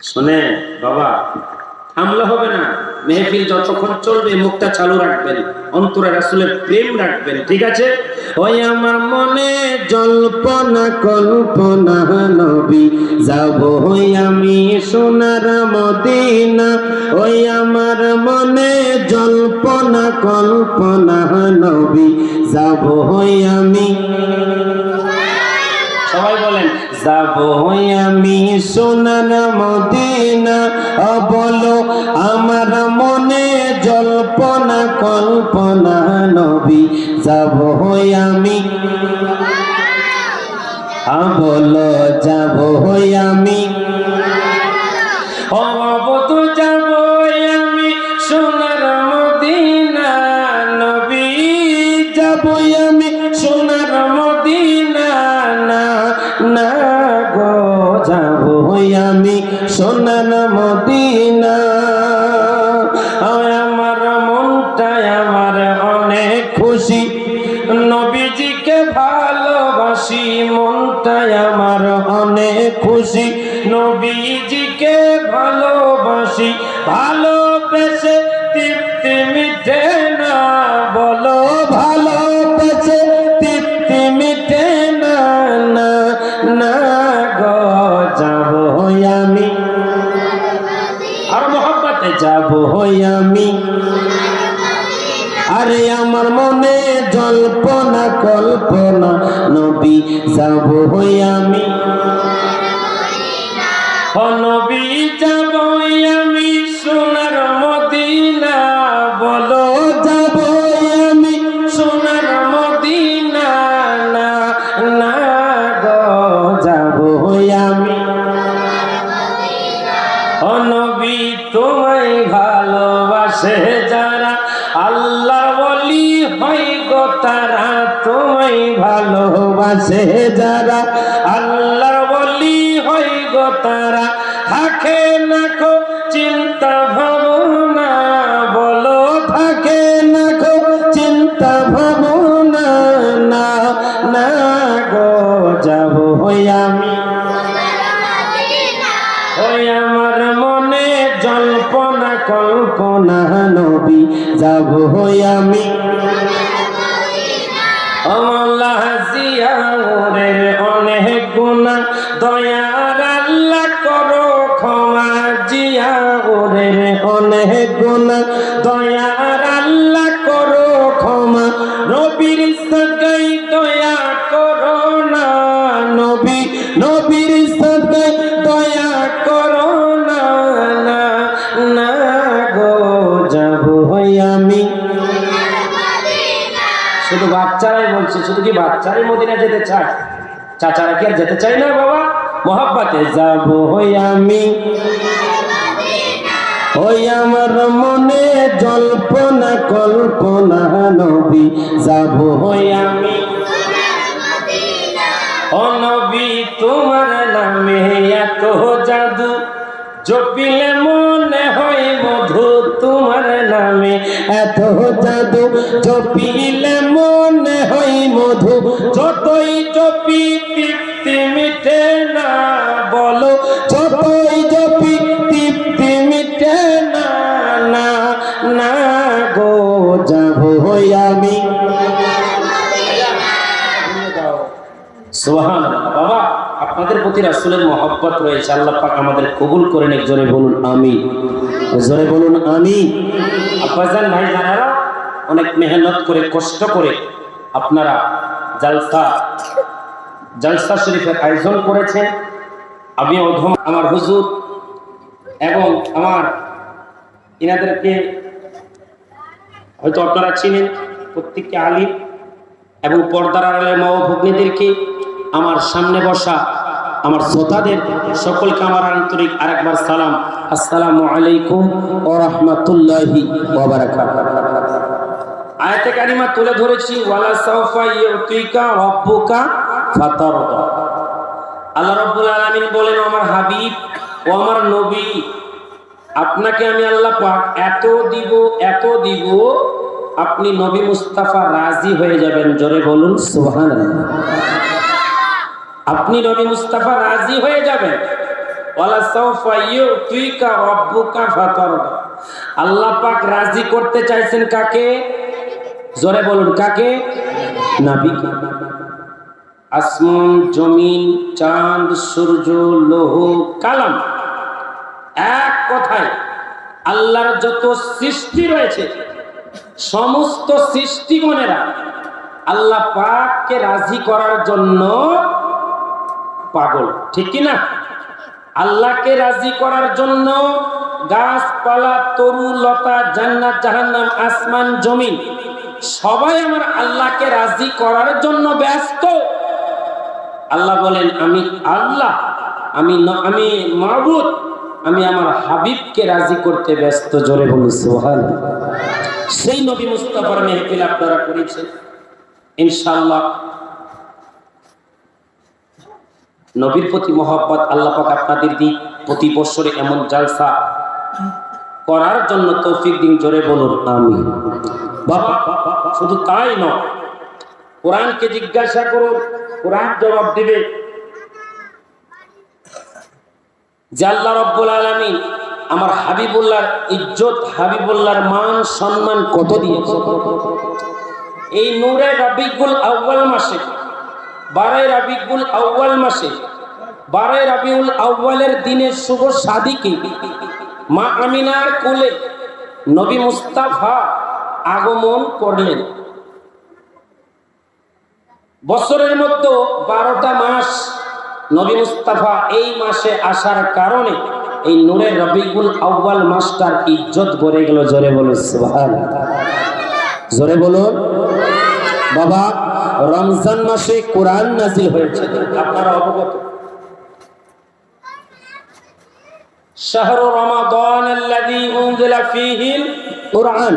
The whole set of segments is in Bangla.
শুনে, বাবা, হামলা হবে না। মেহফিল যতক্ষণ চলবে, মুখটা চালু রাখবেন, অন্তরে রাসুলের প্রেম রাখবেন, ঠিক আছে? ওই আমার মনে জল্পনা, কল্পনা, নবী, যাব হই আমি সোনার মদিনা। ওই আমার মনে জল্পনা, কল্পনা, নবী, যাব হই আমি সবাই বলেন যাব আমি সোনার মদিনা। বলো আমার মনে জল্পনা কল্পনা নবী। যাব আমি। বলো যাব আমি। ও সোনার মদিনা। যাব আমি। নবী যাব আমি সোনার মদিনা বলো। যাব আমি। সোনার মদিনা না না গো যাব আমি। অনবী তোমায় ভালোবাসে যারা আল্লাহ বলি হয় গো তারা। ভালোবাসে যারা আল্লাহ বলি হয় গো তারা, থাকে না কো চিন্তা ভাবনা বলো থাকে না কো চিন্তা ভাবনা না না গো যাব হই আমি। আমার মনে জল্পনা, কল্পনা নবী, যাব হই আমি। অনেক গুণা দয়ার আল্লাহ করো, ক্ষমা। নবীর সগাই দয়া করো না, নবী। নবীর সগাই দয়া করো না না গো, যাব হই আমি। শুধু বাচ্চারাই বলছে, শুধু কি বাচ্চারাই মদিনা যেতে চায়? চাচারা কি আর যেতে চায় না বাবা? মহাব্বাতে যাব হই আমি। ওই আমার মনে জল্পনা, কল্পনা, নবী, যাব হই আমি। ও নবী, তোমার নামে এত জাদু, জপিলে মনে হয় মধু, তোমার নামে এত জাদু, জপিলে মনে হয় মধু, যতই জপি সোহান বাবা, আপনাদের প্রতি রাসুলের মহব্বত রয়েছে। আল্লাহ পাক আমাদের কবুল করেন একজনে বলুন আমি জোরে বলুন আমি আব্বাজান ভাই জানারা, অনেক মেহনত করে, কষ্ট করে আপনারা জালসা জালসা শরীফের আয়োজন করেছেন। আমি অধম আমার হুজুর এবং আমার ইনাদেরকে হয়তো আপনারা চিনেন, প্রত্যেককে আলিম এবং পর্দার আড়ালে মা ভগ্নীদেরকে আমার সামনে বসা আমার শ্রোতাদের সকলকে আমার আন্তরিক আরেকবার সালাম। আসসালামু আলাইকুম ও রহমতুল্লাহি আয়াতে কারিমা তুলে ধরেছি, ওয়ালা সাউফা আল্লাহ রাব্বুল আলামিন বলেন, আমার হাবিব ও আমার নবী, আপনাকে আমি আল্লাহ পাক এত দিব এত দিব, আপনি নবী মুস্তাফা রাজি হয়ে যাবেন। জোরে বলুন, সুবহানাল্লাহ। আপনি নবী মুস্তাফা রাজি হয়ে যাবেন। আল্লাহ পাক রাজি করতে চাইছেন কাকে? জোরে বলুন, কাকে? নবী আসমান, জমিন, চাঁদ, সূর্য, লৌহ, কালাম। এক কথায়, আল্লাহর যত সৃষ্টি রয়েছে, সমস্ত সৃষ্টিগণেরা আল্লাহ পাককে রাজি করার জন্য পাগল, ঠিক কি না? আল্লাহকে রাজি করার জন্য গাছপালা, তরু, লতা, জান্নাত, জাহান্নাম, আসমান, জমিন, সবাই আমার আল্লাহকে রাজি করার জন্য ব্যস্ত। আল্লাহ বলেন, আমি আল্লাহ, আমি আমি মাহবুদ আমি আমার হাবিবকে রাজি করতে ব্যস্ত। জোরে বলি সোহান সেই নবী মুস্তাফার মেহফিল আপনারা করেছেন। ইনশাআল্লাহ নবীর প্রতি মহব্বত আল্লাহ পাক আপনাদের দিক প্রতি বছরে এমন জালসা করার জন্য তৌফিক দিন, জোরে বলুন আমি বাবা শুধু তাই নয়, কোরআনকে জিজ্ঞাসা করুন, কোরআন জবাব দিবে। যে আল্লাহ রব্বুল আলামিন আমার হাবিবুল্লাহর ইজ্জত, হাবিবুল্লাহর মান, সম্মান কত দিয়েছে? এই নূরে রাবিকুল আউয়াল মাসে বারোই রাবিকুল আউয়াল মাসে, বারোই রাবিউল আউয়ালের দিনের শুভ সাদিকে মা আমিনার কোলে নবী মুস্তাফা আগমন করলেন। বছরের মধ্যে বারোটা মাস নবী মুস্তাফা এই মাসে আসার কারণে এই নূরের রবিকুল আউ্বাল মাসটার ইজ্জত গড়ে গেল, জোরে বলুন জোরে বলুন। বাবা, রমজান মাসে কোরআন নাজিল হয়েছে। আপনারা অবগত। শাহরু রমাদান আল্লাযী উনজিলা ফীহিল কুরআন।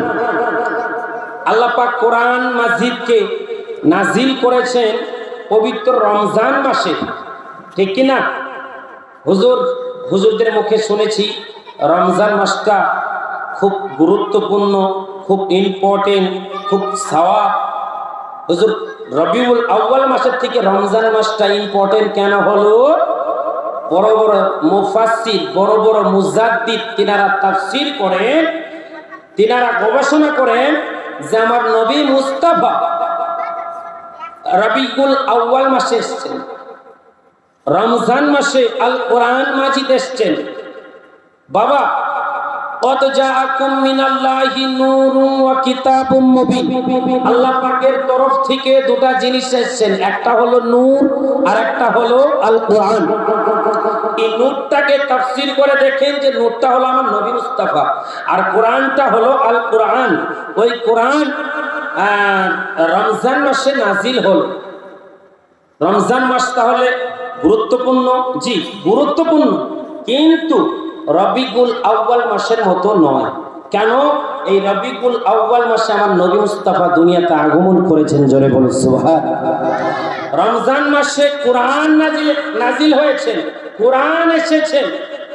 আল্লাহ পাক কোরআন মাজিদকে নাজিল করেছেন পবিত্র রমজান মাসে। ঠিক কি না? হুজুর, হুজুরদের মুখে শুনেছি, রমজান মাসটা খুব গুরুত্বপূর্ণ, খুব ইম্পর্টেন্ট খুব সাওয়া হুজুর, রবিউল আউ্বাল মাসের থেকে রমজান মাসটা ইম্পর্টেন্ট কেন হলো? বড় বড় মুফাসসির, বড় বড় মুজাদ্দিদ তিনারা তাফসীর করেন, তিনারা গবেষণা করেন যে আমার নবী মুস্তাফা রবিকুল আউ্বাল মাসে এসছেন, রমজান মাসে আল কোরআন মাজিদ এসছেন। বাবা ওয়া কিতাবুম মুবিন। আল্লাহ পাকের তরফ থেকে দুটো জিনিস এসেছেন। একটা আর একটা হলো আল কোরআন এই করে দেখেন যে হলো আমার আর হলো আল কোরআন ওই রমজান রমজান তাহলে গুরুত্বপূর্ণ? জি, গুরুত্বপূর্ণ। কিন্তু রবিকুল আউ্বাল মাসের মতো নয়। কেন? এই রবিকুল আউ্বাল মাসে আমার নবী মুস্তাফা দুনিয়াতে আগমন করেছেন, জোরে বলে রমজান মাসে কোরআন নাজিল হয়েছেন, কোরআন এসেছেন,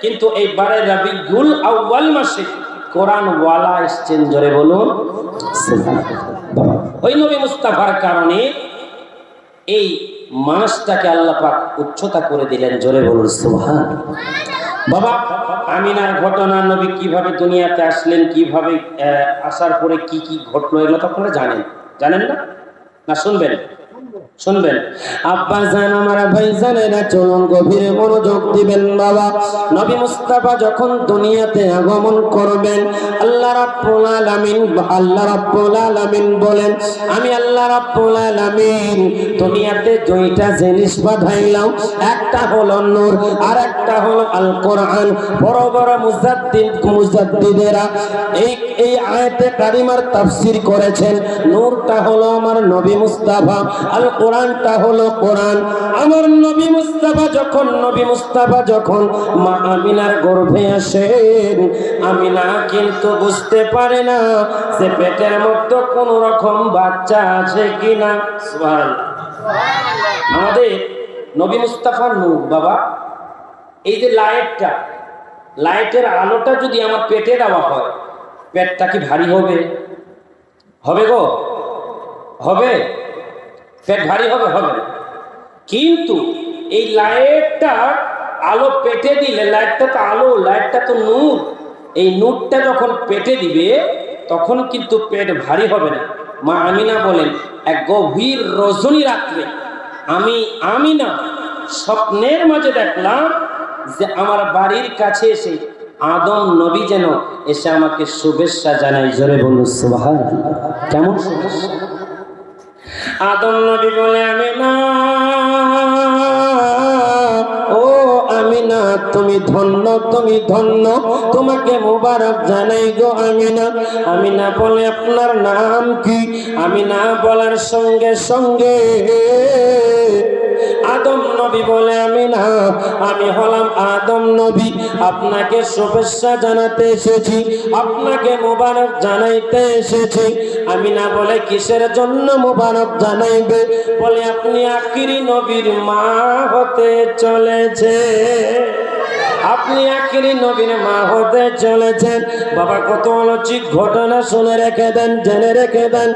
কিন্তু এই বারে রবিকুল আউ্বাল মাসে কোরআন ওয়ালা এসেছেন, জোরে বলুন ওই নবী মুস্তাফার কারণে এই মাসটাকে আল্লাহ পাক উচ্চতা করে দিলেন, জোরে বলুন সুবহান বাবা, আমিনার ঘটনা নবী কীভাবে দুনিয়াতে আসলেন, কীভাবে আসার পরে কি কি ঘটলো, এগুলো তো আপনারা জানেন। জানেন না? না শুনবেন। শুনবেন। আব্বা জান, আমার ভাই জানেরা চলুন গভীরে মনোযোগ দিবেন বাবা। নবী মুস্তাফা যখন দুনিয়াতে আগমন করবেন, আল্লাহ রাব্বুল আলামিন আল্লাহ রাব্বুল আলামিন বলেন, আমি আল্লাহ রাব্বুল আলামিন দুনিয়াতে দুইটা জিনিস পাঠাইলাম একটা হলো নূর আর একটা হলো আল কোরআন বড় বড় মুজাদ্দিদ, মুজাদ্দিদেরা এই এই আয়াতে কারিমার তাফসীর করেছেন, নূরটা হলো আমার নবী মুস্তাফা আল কোরআনটা হলো কোরআন। আমার নবী মুস্তাফা যখন, নবী মুস্তাফা যখন মা আমিনার গর্ভে আসেন, আমিনা কিন্তু বুঝতে পারে না যে পেটের মধ্যে কোনো রকম বাচ্চা আছে কিনা। আমাদের নবী মুস্তাফা নূর, বাবা, এই যে লাইটটা, লাইটের আলোটা যদি আমার পেটে দেওয়া হয়, পেটটা কি ভারী হবে? হবে গো? হবে? পেট ভারী হবে হবে না। কিন্তু এই লাইটটা আলো পেটে দিলে, লাইটটা তো আলো, লাইটটা তো নূর। এই নূরটা যখন পেটে দিবে, তখন কিন্তু পেট ভারী হবে না। মা আমিনা বলেন, এক গভীর রজনী রাত্রে আমি, আমিনা স্বপ্নের মাঝে দেখলাম যে আমার বাড়ির কাছে এসে আদম নবী যেন এসে আমাকে শুভেচ্ছা জানাই জোরে বলুন সুবহান কেমন শুভেচ্ছা? আদম নবী বলে, আমি না ও আমিনা, তুমি ধন্য তুমি ধন্য। তোমাকে মুবারক জানাই গো আমি না আমি না বলে, আপনার নাম কি? আমি না বলার সঙ্গে সঙ্গে আদম নবী বলে আমি না, আমি হলাম আদম নবী। আপনাকে শুভেচ্ছা জানাতে এসেছি, আপনাকে মোবারক জানাইতে এসেছি। আমি না বলে কিসের জন্য মোবারক জানাইবে? বলে আপনি আখিরি নবীর মা হতে চলেছে। আপনি আখিরি নবীর মা হতে চলেছেন। বাবা, কত অলৌকিক ঘটনা শুনে রেখে দেন, জেনে রেখে দেন।